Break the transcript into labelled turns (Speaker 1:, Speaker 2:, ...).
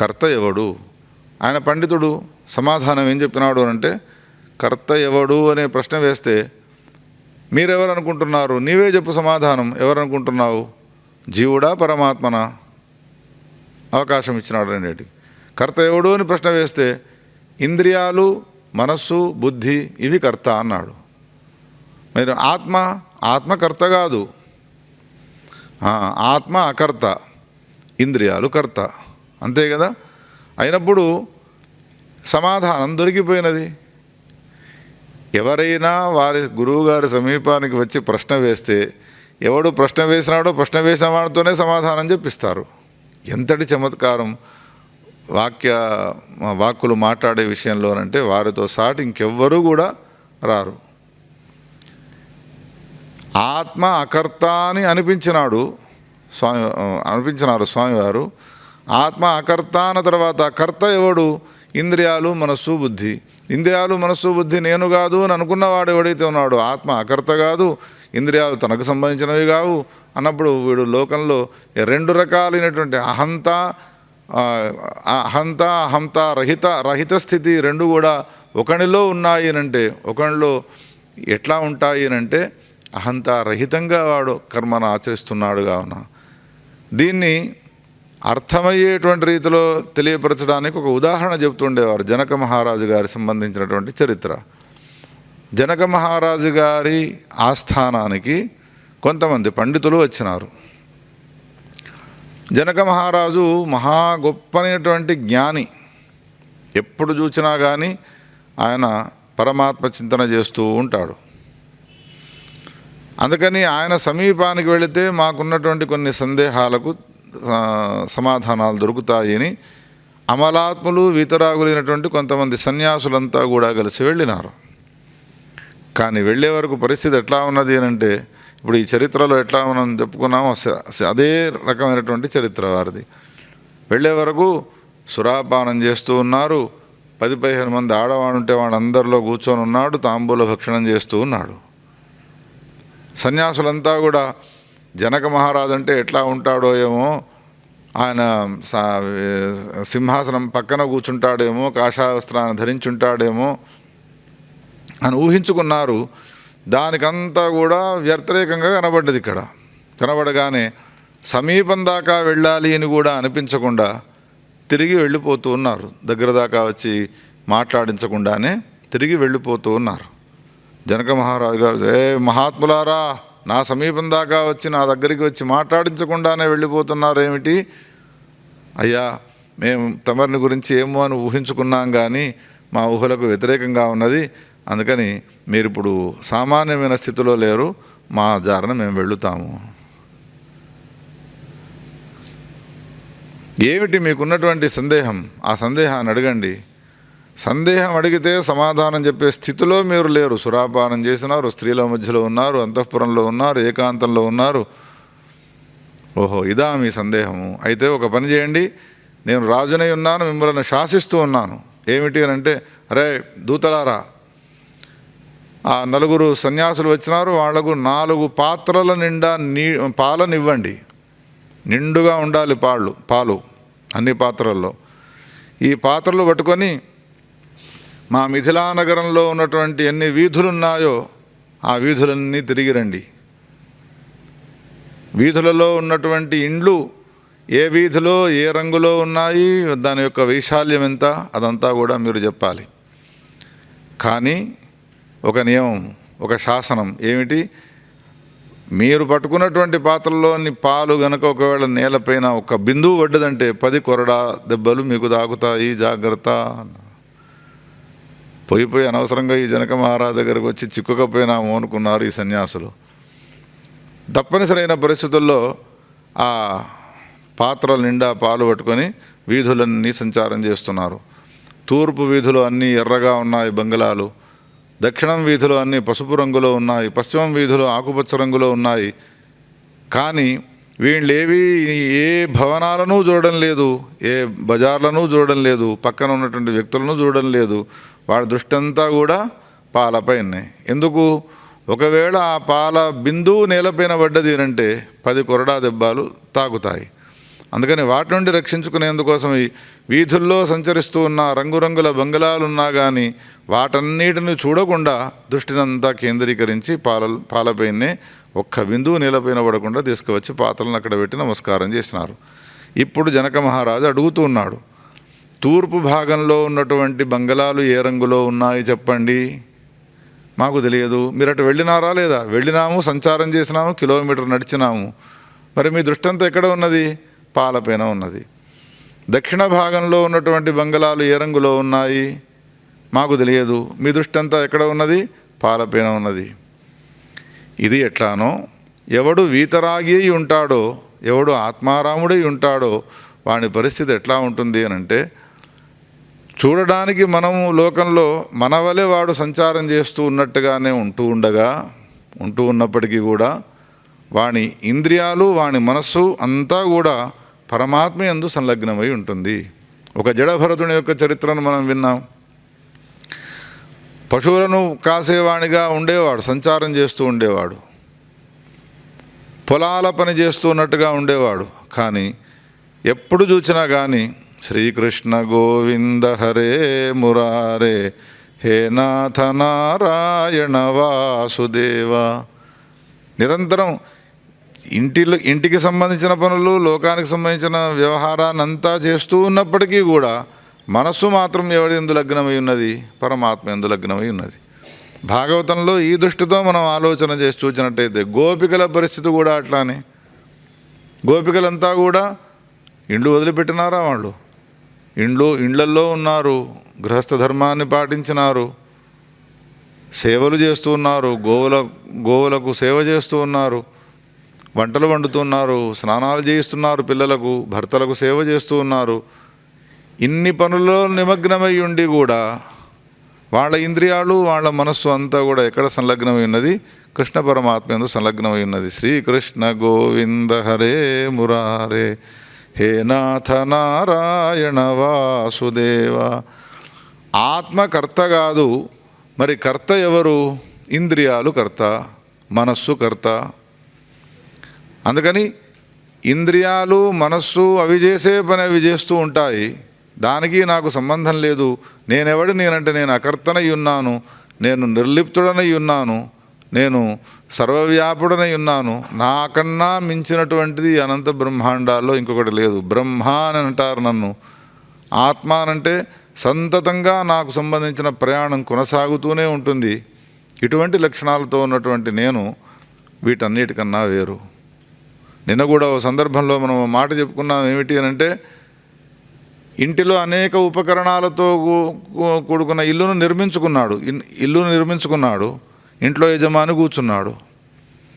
Speaker 1: కర్త ఎవడు? ఆయన పండితుడు సమాధానం ఏం చెప్తున్నాడు అంటే కర్త ఎవడు అనే ప్రశ్న వేస్తే మీరెవరు అనుకుంటున్నారు నీవే చెప్పు సమాధానం. ఎవరు అనుకుంటున్నావు జీవుడా పరమాత్మనా? అవకాశం ఇచ్చినాడు అనేటి కర్త ఎవడు అని ప్రశ్న వేస్తే ఇంద్రియాలు మనస్సు బుద్ధి ఇవి కర్త అన్నాడు. మీరు ఆత్మ ఆత్మకర్త కాదు. ఆత్మ అకర్త ఇంద్రియాలు కర్త. అంతే కదా? అయినప్పుడు సమాధానం దొరికిపోయినది. ఎవరైనా వారి గురువుగారి సమీపానికి వచ్చి ప్రశ్న వేస్తే ఎవడు ప్రశ్న వేసినాడో ప్రశ్న వేసిన వాడితోనే సమాధానం చెప్పిస్తారు. ఎంతటి చమత్కారం వాక్య వాక్కులు మాట్లాడే విషయంలోనంటే వారితో సాటి ఇంకెవ్వరూ కూడా రారు. ఆత్మ అకర్త అని అనిపించినాడు స్వామి అనిపించినారు స్వామివారు. ఆత్మ అకర్త అన్న తర్వాత కర్త ఎవడు? ఇంద్రియాలు మనస్సు బుద్ధి. ఇంద్రియాలు మనస్సు బుద్ధి నేను కాదు అని అనుకున్నవాడు ఎవడైతే ఉన్నాడో ఆత్మ అకర్త కాదు ఇంద్రియాలు తనకు సంబంధించినవి కావు అన్నప్పుడు వీడు లోకంలో రెండు రకాలైనటువంటి అహంత అహంత అహంత రహిత రహిత స్థితి రెండు కూడా ఒకనిలో ఉన్నాయి అంటే ఒకనిలో ఎట్లా ఉంటాయి అంటే అహంత రహితంగా వాడు కర్మను ఆచరిస్తున్నాడు కావున దీన్ని అర్థమయ్యేటువంటి రీతిలో తెలియపరచడానికి ఒక ఉదాహరణ చెబుతుండేవారు. జనక మహారాజు గారి సంబంధించినటువంటి చరిత్ర. జనక మహారాజు గారి ఆస్థానానికి కొంతమంది పండితులు వచ్చినారు. జనక మహారాజు మహా గొప్పనైనటువంటి జ్ఞాని. ఎప్పుడు చూసినా కానీ ఆయన పరమాత్మ చింతన చేస్తూ ఉంటాడు. అందుకని ఆయన సమీపానికి వెళితే మాకున్నటువంటి కొన్ని సందేహాలకు సమాధానాలు దొరుకుతాయని అమలాత్ములు వీతరాగులైనటువంటి కొంతమంది సన్యాసులంతా కూడా కలిసి వెళ్ళినారు. కానీ వెళ్ళే వరకు పరిస్థితి ఎట్లా ఉన్నది అంటే ఇప్పుడు ఈ చరిత్రలో ఎట్లా మనం చెప్పుకున్నామో స- అదే రకమైనటువంటి చరిత్ర వారిది. వెళ్ళే వరకు సురాపానం చేస్తూ ఉన్నారు. పది పదిహేను మంది ఆడవాడు ఉంటే వాళ్ళందరిలో కూర్చొని ఉన్నాడు తాంబూల భక్షణం చేస్తూ ఉన్నాడు. సన్యాసులంతా కూడా జనక మహారాజు అంటే ఎట్లా ఉంటాడో ఏమో ఆయన సా- సింహాసనం పక్కన కూర్చుంటాడేమో కాషావస్త్రాన్ని ధరించుంటాడేమో అని ఊహించుకున్నారు. దానికంతా కూడా వ్యతిరేకంగా కనబడ్డది ఇక్కడ. కనబడగానే సమీపం దాకా వెళ్ళాలి అని కూడా అనిపించకుండా తిరిగి వెళ్ళిపోతూ ఉన్నారు. దగ్గర దాకా వచ్చి మాట్లాడించకుండానే తిరిగి వెళ్ళిపోతూ ఉన్నారు. జనక మహారాజు గారు ఏ మహాత్ములారా నా సమీపం దాకా వచ్చి నా దగ్గరికి వచ్చి మాట్లాడించకుండానే వెళ్ళిపోతున్నారు ఏమిటి అయ్యా మేము తమరిని గురించి ఏమో అని ఊహించుకున్నాం కానీ మా ఊహలకు వ్యతిరేకంగా ఉన్నది. అందుకని మీరు ఇప్పుడు సామాన్యమైన స్థితిలో లేరు. మా జారన మేము వెళుతాము ఏమిటి మీకున్నటువంటి సందేహం? ఆ సందేహాన్ని అడగండి. సందేహం అడిగితే సమాధానం చెప్పే స్థితిలో మీరు లేరు. సురాపానం చేసినారు స్త్రీల మధ్యలో ఉన్నారు అంతఃపురంలో ఉన్నారు ఏకాంతంలో ఉన్నారు. ఓహో ఇదా మీ సందేహము. అయితే ఒక పని చేయండి. నేను రాజునై ఉన్నాను మిమ్మల్ని శాసిస్తూ ఉన్నాను. ఏమిటి అని అంటే అరే దూతలారా ఆ నలుగురు సన్యాసులు వచ్చినారు వాళ్ళకు నాలుగు పాత్రల నిండా నీ పాలనివ్వండి. నిండుగా ఉండాలి పాళ్ళు పాలు అన్ని పాత్రల్లో. ఈ పాత్రలు పట్టుకొని మా మిథిలా నగరంలో ఉన్నటువంటి ఎన్ని వీధులున్నాయో ఆ వీధులన్నీ తిరిగి రండి. వీధులలో ఉన్నటువంటి ఇండ్లు ఏ వీధిలో ఏ రంగులో ఉన్నాయి దాని యొక్క వైశాల్యం ఎంత అదంతా కూడా మీరు చెప్పాలి. కానీ ఒక నియమం ఒక శాసనం ఏమిటి? మీరు పట్టుకున్నటువంటి పాత్రలోని పాలు గనక ఒకవేళ నేలపైన ఒక బిందువు పడ్డదంటే పది కొరడా దెబ్బలు మీకు తాగుతాయి. జాగ్రత్త. అన్నారు. పోయి పోయి అనవసరంగా ఈ జనక మహారాజు దగ్గరకు వచ్చి చిక్కుకపోయినాము అనుకున్నారు ఈ సన్యాసులు. తప్పనిసరైన పరిస్థితుల్లో ఆ పాత్రల నిండా పాలు పట్టుకొని వీధులన్నీ సంచారం చేస్తున్నారు. తూర్పు వీధులు అన్నీ ఎర్రగా ఉన్నాయి బంగ్లాలు. దక్షిణం వీధులు అన్నీ పసుపు రంగులో ఉన్నాయి. పశ్చిమం వీధులు ఆకుపచ్చ రంగులో ఉన్నాయి. కానీ వీళ్ళేవి ఏ భవనాలను చూడడం లేదు. ఏ బజార్లను చూడడం లేదు. పక్కన ఉన్నటువంటి వ్యక్తులను చూడడం లేదు. వాడి దృష్టి అంతా కూడా పాలపై ఉన్నాయి. ఎందుకు? ఒకవేళ ఆ పాల బిందువు నేలపైన పడ్డది అంటే పది కొరడా దెబ్బలు తాకుతాయి అందుకని వాటి నుండి రక్షించుకునేందుకోసం వీధుల్లో సంచరిస్తూ ఉన్న రంగురంగుల బంగళాలున్నా కానీ వాటన్నిటిని చూడకుండా దృష్టినంతా కేంద్రీకరించి పాల పాలపైనే ఒక్క బిందువు నీళ్ళపైన పడకుండా తీసుకువచ్చి పాత్రలను అక్కడ పెట్టి నమస్కారం చేసినారు. ఇప్పుడు జనక మహారాజు అడుగుతూ ఉన్నాడు. తూర్పు భాగంలో ఉన్నటువంటి బంగళాలు ఏ రంగులో ఉన్నాయి చెప్పండి? మాకు తెలియదు. మీరు అటు వెళ్ళినారా లేదా? వెళ్ళినాము సంచారం చేసినాము కిలోమీటర్ నడిచినాము. మరి మీ దృష్టంతా ఎక్కడ ఉన్నది? పాలపైన ఉన్నది. దక్షిణ భాగంలో ఉన్నటువంటి బంగళాలు ఏ రంగులో ఉన్నాయి? మాకు తెలియదు. మీ దృష్టంతా ఎక్కడ ఉన్నది? పాలపైన ఉన్నది. ఇది ఎట్లానో ఎవడు వీతరాగి ఉంటాడో ఎవడు ఆత్మారాముడై ఉంటాడో వాని పరిస్థితి ఎట్లా ఉంటుంది అని అంటే చూడడానికి మనము లోకంలో మన వలె వాడు సంచారం చేస్తూ ఉన్నట్టుగానే ఉంటూ ఉండగా ఉంటూ ఉన్నప్పటికీ కూడా వాని ఇంద్రియాలు వాని మనస్సు అంతా కూడా పరమాత్మ ఎందు సంలగ్నమై ఉంటుంది. ఒక జడభరతుని యొక్క చరిత్రను మనం విన్నాం. పశువులను కాసేవాణిగా ఉండేవాడు సంచారం చేస్తూ ఉండేవాడు. పొలాల పని చేస్తూ ఉన్నట్టుగా ఉండేవాడు. కానీ ఎప్పుడు చూసినా కానీ శ్రీకృష్ణ గోవింద హరే మురారే హే నాథ నారాయణ వాసుదేవ. నిరంతరం ఇంటిలో ఇంటికి సంబంధించిన పనులు లోకానికి సంబంధించిన వ్యవహారాన్ని అంతా చేస్తూ ఉన్నప్పటికీ కూడా మనస్సు మాత్రం ఎవడి ఎందు లగ్నమై ఉన్నది? పరమాత్మ ఎందు లగ్నమై ఉన్నది. భాగవతంలో ఈ దృష్టితో మనం ఆలోచన చేసి చూసినట్టయితే గోపికల పరిస్థితి కూడా అట్లానే. గోపికలంతా కూడా ఇండ్లు వదిలిపెట్టినారా వాళ్ళు? ఇండ్లు ఇండ్లల్లో ఉన్నారు గృహస్థ ధర్మాన్ని పాటించినారు సేవలు చేస్తూ ఉన్నారు గోవుల గోవులకు సేవ చేస్తూ ఉన్నారు వంటలు వండుతున్నారు స్నానాలు చేయిస్తున్నారు పిల్లలకు భర్తలకు సేవ చేస్తూ ఉన్నారు. ఇన్ని పనుల్లో నిమగ్నమై ఉండి కూడా వాళ్ళ ఇంద్రియాలు వాళ్ళ మనస్సు అంతా కూడా ఎక్కడ సంలగ్నమై ఉన్నది? కృష్ణ పరమాత్మ ఎందు సంలగ్నమై ఉన్నది. శ్రీకృష్ణ గోవింద హరే మురారే. హే నాథ నారాయణ వాసుదేవ. ఆత్మ కర్త కాదు మరి కర్త ఎవరు? ఇంద్రియాలు కర్త మనస్సు కర్త. అందుకని ఇంద్రియాలు మనస్సు అవి చేసే పని అవి చేస్తూ ఉంటాయి. దానికి నాకు సంబంధం లేదు. నేనెవడు నేనంటే నేను అకర్తనై ఉన్నాను. నేను నిర్లిప్తుడనై ఉన్నాను. నేను సర్వవ్యాపుడనై ఉన్నాను. నాకన్నా మించినటువంటిది అనంత బ్రహ్మాండాల్లో ఇంకొకటి లేదు. బ్రహ్మ అని అంటారు నన్ను. ఆత్మ అనంటే సంతతంగా నాకు సంబంధించిన ప్రయాణం కొనసాగుతూనే ఉంటుంది. ఇటువంటి లక్షణాలతో ఉన్నటువంటి నేను వీటన్నిటికన్నా వేరు. నిన్న కూడా ఓ సందర్భంలో మనం మాట చెప్పుకున్నాం. ఏమిటి అని అంటే ఇంటిలో అనేక ఉపకరణాలతో కూడుకున్న ఇల్లును నిర్మించుకున్నాడు. ఇన్- ఇల్లును నిర్మించుకున్నాడు. ఇంట్లో యజమాని కూర్చున్నాడు.